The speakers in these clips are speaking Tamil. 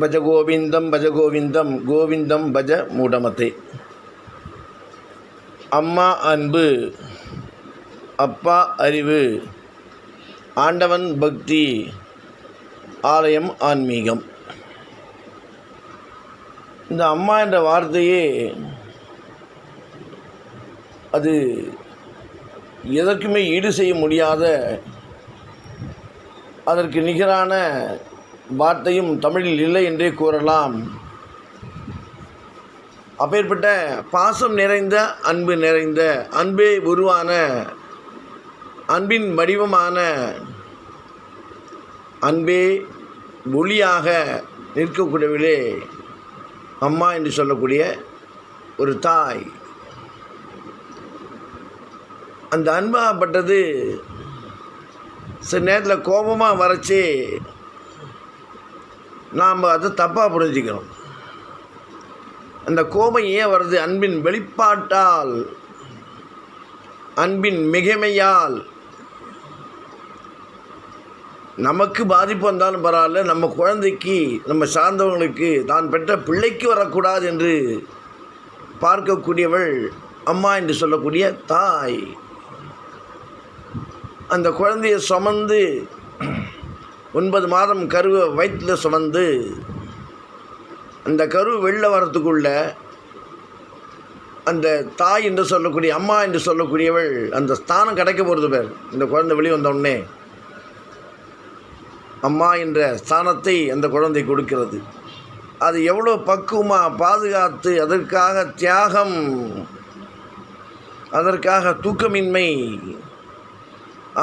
பஜ கோவிந்தம் பஜ கோவிந்தம் கோவிந்தம் பஜ மூடமத்தை. அம்மா அன்பு அப்பா அறிவு ஆண்டவன் பக்தி ஆலயம் ஆன்மீகம். இந்த அம்மா என்ற வார்த்தையே அது எதற்குமே ஈடு செய்ய முடியாத அதற்கு நிகரான வார்த்தையும் தமிழில் இல்லை என்றே கூறலாம். அப்பேற்பட்ட பாசம் நிறைந்த அன்பு நிறைந்த அன்பே உருவான அன்பின் வடிவமான அன்பே ஒளியாக நிற்கக்கூடியவிலே அம்மா என்று சொல்லக்கூடிய ஒரு தாய். அந்த அன்பாகப்பட்டது சில நேரத்தில் கோபமாக வரைச்சி நாம் அதை தப்பாக புரிஞ்சுக்கிறோம் அந்த கோபம் ஏன் வருது? அன்பின் வெளிப்பாட்டால் அன்பின் மிகைமையால். நமக்கு பாதிப்பு வந்தாலும் பரவாயில்ல நம்ம குழந்தைக்கு நம்ம சார்ந்தவங்களுக்கு தான் பெற்ற பிள்ளைக்கு வரக்கூடாது என்று பார்க்கக்கூடியவள் அம்மா என்று சொல்லக்கூடிய தாய். அந்த குழந்தையை சுமந்து ஒன்பது மாதம் கருவை வயிற்றில் சுமந்து அந்த கரு வெளில வரத்துக்குள்ள அந்த தாய் என்று சொல்லக்கூடிய அம்மா என்று சொல்லக்கூடியவள் அந்த ஸ்தானம் கிடைக்க போகிறது பேர். இந்த குழந்தை வெளியே வந்தோடனே அம்மா என்ற ஸ்தானத்தை அந்த குழந்தை கொடுக்கிறது. அது எவ்வளோ பக்குவமாக பாதுகாத்து அதற்காக தியாகம் அதற்காக தூக்கமின்மை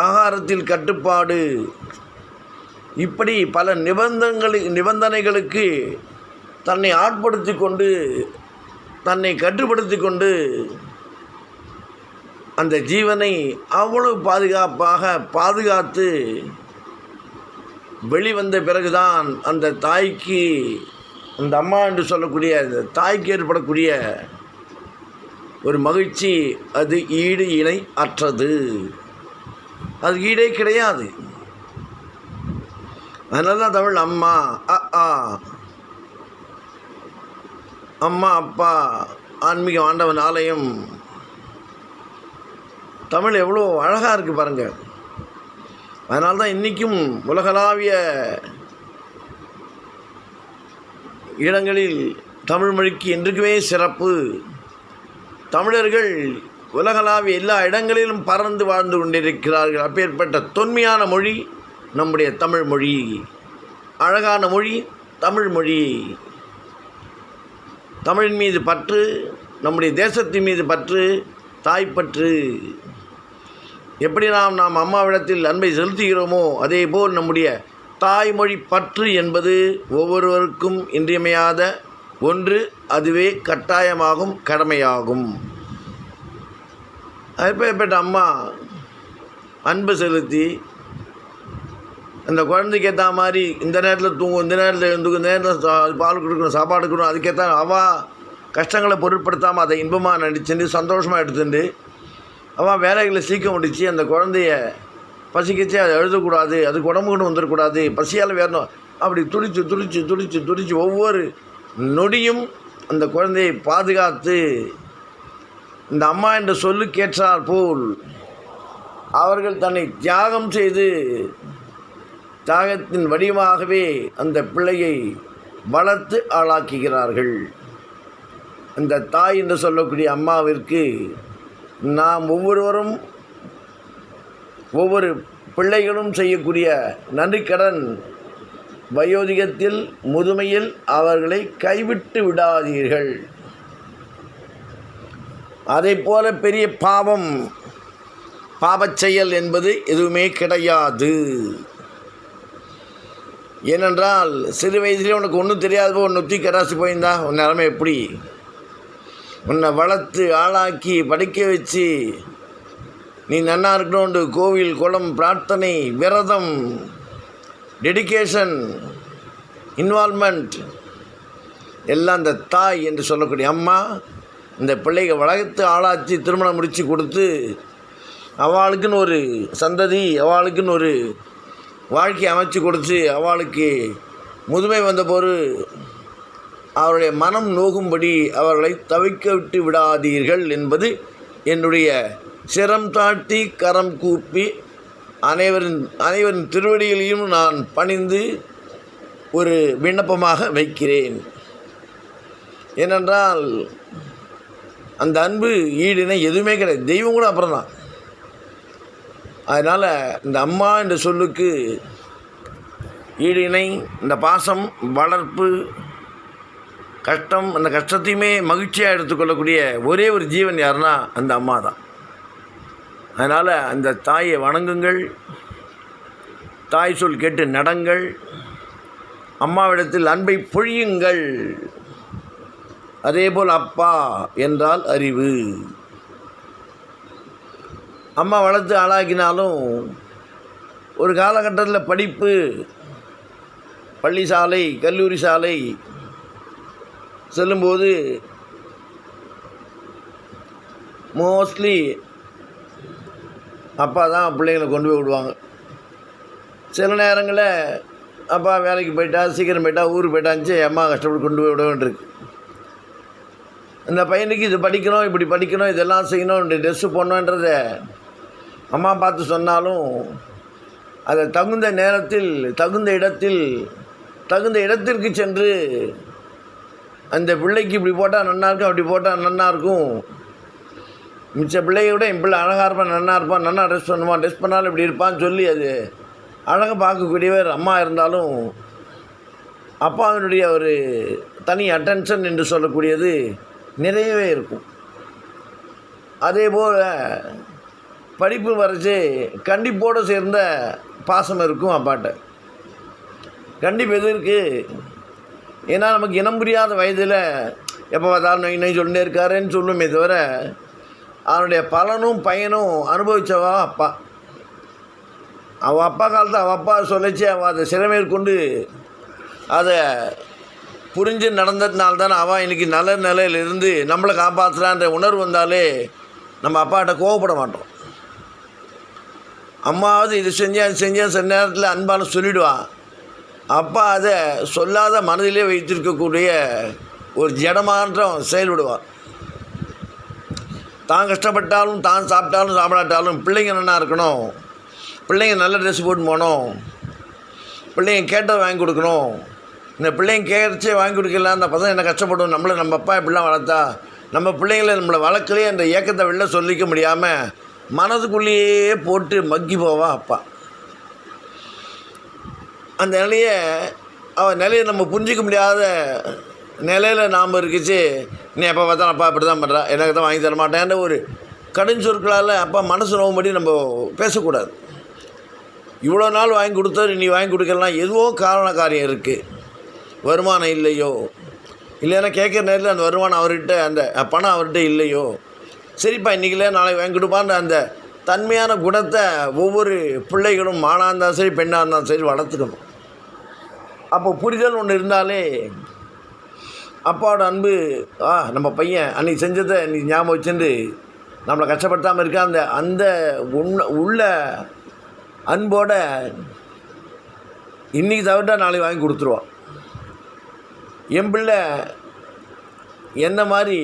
ஆகாரத்தில் கட்டுப்பாடு இப்படி பல நிபந்தங்களை நிபந்தனைகளுக்கு தன்னை ஆட்படுத்தி கொண்டு தன்னை கட்டுப்படுத்தி கொண்டு அந்த ஜீவனை அவ்வளவு பாதுகாப்பாக பாதுகாத்து வெளிவந்த பிறகுதான் அந்த தாய்க்கு அந்த அம்மா என்று சொல்லக்கூடிய அந்த தாய்க்கு ஏற்படக்கூடிய ஒரு மகிழ்ச்சி அது ஈடு இணை அற்றது. அது ஈடே கிடையாது. அதனால தான் தமிழ் அம்மா அ ஆ. அம்மா அப்பா ஆன்மீக ஆண்டவன் ஆலயம். தமிழ் எவ்வளோ அழகாக இருக்குது பாருங்கள் அதனால தான் இன்றைக்கும் உலகளாவிய இடங்களில் தமிழ் மொழிக்கு என்றைக்குமே சிறப்பு. தமிழர்கள் உலகளாவிய எல்லா இடங்களிலும் பறந்து வாழ்ந்து கொண்டிருக்கிறார்கள். அப்பேற்பட்ட தொன்மையான மொழி. நம்முடைய தமிழ் மொழி. அழகான மொழி தமிழ் மொழி. தமிழின் மீது பற்று நம்முடைய தேசத்தின் மீது பற்று தாய்ப்பற்று எப்படி நாம் நாம் அம்மாவிடத்தில் அன்பை செலுத்துகிறோமோ அதே போல் நம்முடைய தாய்மொழி பற்று என்பது ஒவ்வொருவருக்கும் இன்றியமையாத ஒன்று அதுவே கட்டாயமாகும் கடமையாகும். அப்பேற்பட்ட அம்மா அன்பு செலுத்தி அந்த குழந்தைக்கு ஏற்ற மாதிரி இந்த நேரத்தில் தூங்கும் இந்த நேரத்தில் எழுந்துக்கும் இந்த நேரத்தில் பால் கொடுக்கணும் சாப்பாடு கொடுக்கணும் அதுக்கேற்ற அவள் கஷ்டங்களை பொருட்படுத்தாமல் அதை இன்பமாக நடிச்சுட்டு சந்தோஷமாக எடுத்துட்டு அவள் வேலைகளை சீக்கிரம் முடித்து அந்த குழந்தைய பசிக்கிச்சு அதை எழுதக்கூடாது அதுக்கு உடம்பு கொண்டு வந்துடக்கூடாது பசியால் வேறணும் அப்படி துடிச்சு துடிச்சு துடிச்சு துடிச்சு ஒவ்வொரு நொடியும் அந்த குழந்தையை பாதுகாத்து இந்த அம்மா என்ற சொல்லுக்கேற்றார் போல் அவர்கள் தன்னை தியாகம் செய்து தியாகத்தின் வடிவமாகவே அந்த பிள்ளையை வளர்த்து ஆளாக்குகிறார்கள். அந்த தாய் என்று சொல்லக்கூடிய அம்மாவிற்கு நாம் ஒவ்வொருவரும் ஒவ்வொரு பிள்ளைகளும் செய்யக்கூடிய நன்றிக்கடன் வயோதிகத்தில் முதுமையில் அவர்களை கைவிட்டு விடாதீர்கள். அதை போல பெரிய பாவம் பாவச் செயல் என்பது எதுவுமே கிடையாது. ஏனென்றால் சிறு வயதிலே உனக்கு ஒன்றும் தெரியாத போது நொத்தி கராசி போயிருந்தா உன் நிலமை எப்படி? உன்னை வளர்த்து ஆளாக்கி படிக்க வச்சு நீ நன்னா இருக்கணும்னு கோவில் குளம் பிரார்த்தனை விரதம் டெடிகேஷன் இன்வால்மெண்ட் எல்லாம் அந்த தாய் என்று சொல்லக்கூடிய அம்மா இந்த பிள்ளைக வளர்த்து ஆளாச்சி திருமணம் முடித்து கொடுத்து அவளுக்குன்னு ஒரு சந்ததி அவளுக்குன்னு ஒரு வாழ்க்கை அமைச்சு கொடுத்து அவளுக்கு முதுமை வந்தபோது அவருடைய மனம் நோகும்படி அவர்களை தவிக்க விட்டு விடாதீர்கள் என்பது என்னுடைய சிரம் தாட்டி கரம் கூப்பி அனைவரின் அனைவரின் திருவடிகளையும் நான் பணிந்து ஒரு விண்ணப்பமாக வைக்கிறேன். ஏனென்றால் அந்த அன்பு ஈடுனை எதுவுமே கிடையாது. தெய்வம் கூட அப்புறம் தான் அதனால் இந்த அம்மா என்ற சொல்லுக்கு ஈடிணை இந்த பாசம் வளர்ப்பு கஷ்டம் அந்த கஷ்டத்தையுமே மகிழ்ச்சியாக எடுத்துக்கொள்ளக்கூடிய ஒரே ஒரு ஜீவன் யாருன்னா அந்த அம்மா தான். அதனால் அந்த தாயை வணங்குங்கள் தாய் சொல் கேட்டு நடங்கள் அம்மாவிடத்தில் அன்பை பொழியுங்கள். அதேபோல் அப்பா என்றால் அறிவு. அம்மா வளர்த்து ஆளாக்கினாலும் ஒரு காலகட்டத்தில் படிப்பு பள்ளி சாலை கல்லூரி சாலை செல்லும்போது மோஸ்ட்லி அப்பா தான் பிள்ளைங்களை கொண்டு போய் விடுவாங்க. சில நேரங்களில் அப்பா வேலைக்கு போயிட்டா சீக்கிரம் போயிட்டா ஊருக்கு போயிட்டாச்சு அம்மா கஷ்டப்பட்டு கொண்டு போய் விட வேண்டியிருக்கு. இந்த பையனுக்கு இது படிக்கணும் இப்படி படிக்கணும் இதெல்லாம் செய்யணும் ட்ரெஸ்ஸு போடணுன்றத அம்மா பார்த்து சொன்னாலும் அதை தகுந்த நேரத்தில் தகுந்த இடத்தில் தகுந்த இடத்திற்கு சென்று அந்த பிள்ளைக்கு இப்படி போட்டால் நன்னா இருக்கும் அப்படி போட்டால் நன்னா இருக்கும். மிச்ச பிள்ளைய விட என் பிள்ளை அழகாக இருப்பான் நல்லா இருப்பான் நல்லா ட்ரெஸ் பண்ணுவான் ட்ரெஸ் பண்ணாலும் இப்படி இருப்பான்னு சொல்லி அது அழகாக பார்க்கக்கூடியவர் அம்மா இருந்தாலும் அப்பாவினுடைய ஒரு தனி அட்டென்ஷன் என்று சொல்லக்கூடியது நிறையவே இருக்கும். அதே போல் படிப்பு வரைச்சி கண்டிப்போடு சேர்ந்த பாசம் இருக்கும் அப்பாட்ட. கண்டிப்பு எது இருக்குது ஏன்னா நமக்கு இனம் புரியாத வயதில் எப்போ பார்த்தாலும் நொய் நொய் சொல்லிட்டே இருக்காருன்னு சொல்லுமே தவிர அவனுடைய பலனும் பயனும் அனுபவித்தவா அப்பா. அவள் அப்பா காலத்தை அவள் அப்பா சொல்லிச்சு அவள் அதை சிறமேற்கொண்டு அதை புரிஞ்சு நடந்ததுனால தானே அவள் இன்றைக்கி நல்ல நிலையிலிருந்து நம்மளை காப்பாற்றுறான்ற உணர்வு வந்தாலே நம்ம அப்பாட்ட கோவப்பட மாட்டோம். அம்மாவது இது செஞ்சேன் அது செஞ்சேன் சில நேரத்தில் அன்பான சொல்லிவிடுவான் அப்பா அதை சொல்லாத மனதிலே வைத்திருக்கக்கூடிய ஒரு ஜடமாற்றம் செயல்படுவான் தான் கஷ்டப்பட்டாலும் தான் சாப்பிட்டாலும் சாப்பிடாட்டாலும் பிள்ளைங்க நல்லா இருக்கணும். பிள்ளைங்க நல்ல ட்ரெஸ் போட்டு போகணும். பிள்ளைங்க கேட்டதை வாங்கி கொடுக்கணும். இந்த பிள்ளைங்க கேட்டே வாங்கி கொடுக்கல அந்த பசங்க என்ன கஷ்டப்படும்? நம்மளை நம்ம அப்பா இப்படிலாம் வளர்த்தா நம்ம பிள்ளைங்களை நம்மளை வளர்க்கலையே அந்த இயக்கத்தை வெளில சொல்லிக்க முடியாமல் மனதுக்குள்ளேயே போட்டு மக்கி போவா அப்பா. அந்த நிலையை அவன் நிலையை நம்ம புரிஞ்சிக்க முடியாத நிலையில் நாம் இருக்குச்சு. நீ எப்போ பார்த்தா அப்பா அப்படி தான் பண்ணுறா எனக்கு தான் வாங்கி தர மாட்டேன்ற ஒரு கடும் சொற்களால் அப்பா மனசு நோவும்படி நம்ம பேசக்கூடாது. இவ்வளோ நாள் வாங்கி கொடுத்தது நீ வாங்கி கொடுக்கலாம். எதுவோ காரண காரியம் இருக்குது வருமானம் இல்லையோ? இல்லைன்னா கேட்குற நேரத்தில் அந்த வருமானம் அவர்கிட்ட அந்த பணம் அவர்கிட்ட இல்லையோ? சரிப்பா இன்றைக்கில நாளைக்கு வாங்கி கொடுப்பான்ற அந்த தன்மையான குணத்தை ஒவ்வொரு பிள்ளைகளும் மானாக இருந்தாலும் சரி பெண்ணாக இருந்தாலும் சரி வளர்த்துக்கணும். அப்போ புரிதல் ஒன்று இருந்தாலே அப்பாவோட அன்பு ஆ நம்ம பையன் அன்றைக்கி செஞ்சதை நீ ஞாபகம் வச்சுட்டு நம்மளை கஷ்டப்படுத்தாமல் இருக்க அந்த அந்த உண்ண உள்ள அன்போட இன்றைக்கி தவிர்த்தா நாளைக்கு வாங்கி கொடுத்துருவான். என் பிள்ளை என்ன மாதிரி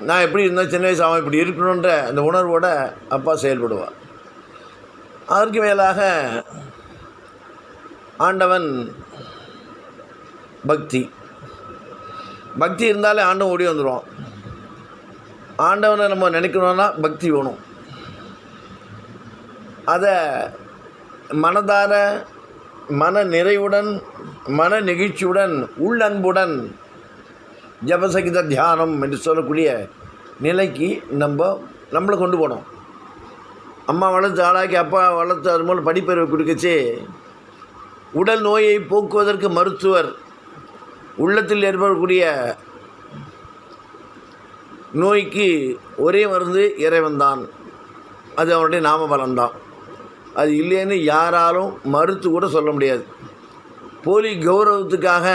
நான் எப்படி இருந்தேன் சின்ன வயசு அவன் இப்படி இருக்கணுன்ற அந்த உணர்வோடு அப்பா செயல்படுவான் அதற்கு மேலாக ஆண்டவன் பக்தி. பக்தி இருந்தாலே ஆண்டவன் ஓடி வந்துடுவான் ஆண்டவனை நம்ம நினைக்கணும்னா பக்தி வேணும். அதை மனதார மன நிறைவுடன் மன நெகிழ்ச்சியுடன் உள்ளன்புடன் ஜபசகித தியானம் என்று சொல்லக்கூடிய நிலைக்கு நம்ம நம்மளை கொண்டு போனோம். அம்மா வளர்த்து ஆளாக்கி அப்பா வளர்த்து அது மூலம் படிப்பறிவை கொடுக்கச்சு. உடல் நோயை போக்குவதற்கு மருத்துவர் உள்ளத்தில் ஏற்படக்கூடிய நோய்க்கு ஒரே மருந்து இறைவன்தான் அது அவனுடைய நாம பலன்தான் அது இல்லைன்னு யாராலும் மறுத்து கூட சொல்ல முடியாது. போலி கௌரவத்துக்காக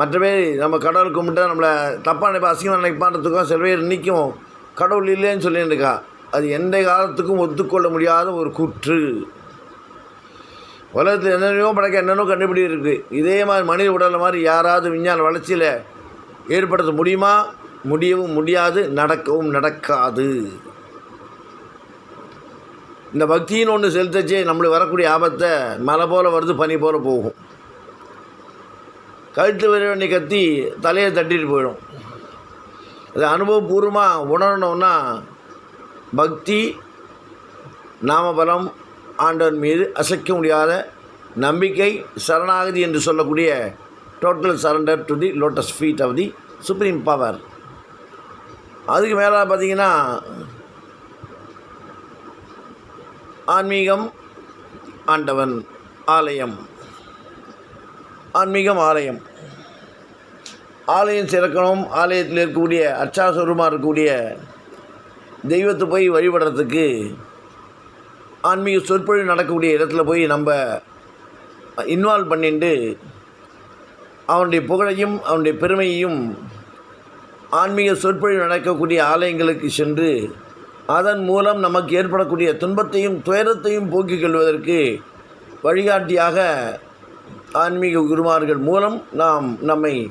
மற்றபடி நம்ம கடவுள் கும்பிட்டா நம்மளை தப்பாக நினைப்பா அசிங்கமாக நினைப்பான்றதுக்கும் சில பேர் இன்றைக்கும் கடவுள் இல்லைன்னு சொல்லிட்டு இருக்கா அது எந்த காலத்துக்கும் ஒத்துக்கொள்ள முடியாத ஒரு கூற்று. உலகத்தில் என்னென்னோ படைக்க என்னென்னோ கண்டுபிடி இருக்குது இதே மாதிரி மனித உடல் மாதிரி யாராவது விஞ்ஞான வளர்ச்சியில் ஏற்படுத்த முடியுமா? முடியவும் முடியாது நடக்கவும் நடக்காது. இந்த பக்தின்னு ஒன்று செலுத்தச்சே நம்மளுக்கு வரக்கூடிய ஆபத்தை மலை போல் வருது பனி போல் போகும். கழுத்து வர வேண்டிய கத்தி தலையை தட்டிட்டு போயிடும். அது அனுபவபூர்வமாக உணரணும்னா பக்தி நாமபலம் ஆண்டவன் மீது அசைக்க முடியாத நம்பிக்கை சரணாகதி என்று சொல்லக்கூடிய total surrender to the lotus feet of the supreme power அதுக்கு மேலே பார்த்தீங்கன்னா ஆன்மீகம் ஆண்டவன் ஆலயம். ஆன்மீகம் ஆலயம். ஆலயம் சிறக்கணும் ஆலயத்தில் இருக்கக்கூடிய அர்ச்சாசுவரமாக இருக்கக்கூடிய தெய்வத்தை போய் வழிபடுறதுக்கு ஆன்மீக சொற்பொழிவு நடக்கக்கூடிய இடத்துல போய் நம்ம இன்வால்வ் பண்ணிட்டு அவனுடைய புகழையும் அவனுடைய பெருமையையும் ஆன்மீக சொற்பொழிவு நடக்கக்கூடிய ஆலயங்களுக்கு சென்று அதன் மூலம் நமக்கு ஏற்படக்கூடிய துன்பத்தையும் துயரத்தையும் போக்கிக் கொள்வதற்கு வழிகாட்டியாக ஆன்மீக குருமார்கள் மூலம் நாம் நம்மை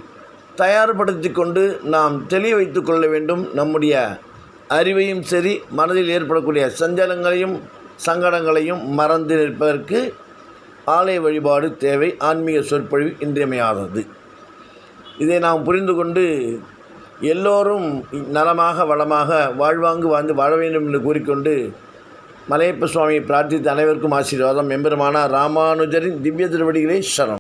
தயார்படுத்தி கொண்டு நாம் தெளிய வைத்து கொள்ள வேண்டும். நம்முடைய அறிவையும் சரி மனதில் ஏற்படக்கூடிய சஞ்சலங்களையும் சங்கடங்களையும் மறந்து நிற்பதற்கு ஆலய வழிபாடு தேவை. ஆன்மீக சொற்பொழிவு இன்றியமையாதது. இதை நாம் புரிந்து கொண்டு எல்லோரும் நலமாக வளமாக வாழ்வாங்கு வாழ்ந்து வாழ வேண்டும் என்று கூறிக்கொண்டு மலையப்ப சுவாமியை பிரார்த்தித்த அனைவருக்கும் ஆசீர்வாதம். எம்பெருமானா ராமானுஜரின் திவ்ய திருவடிகளே சரணம்.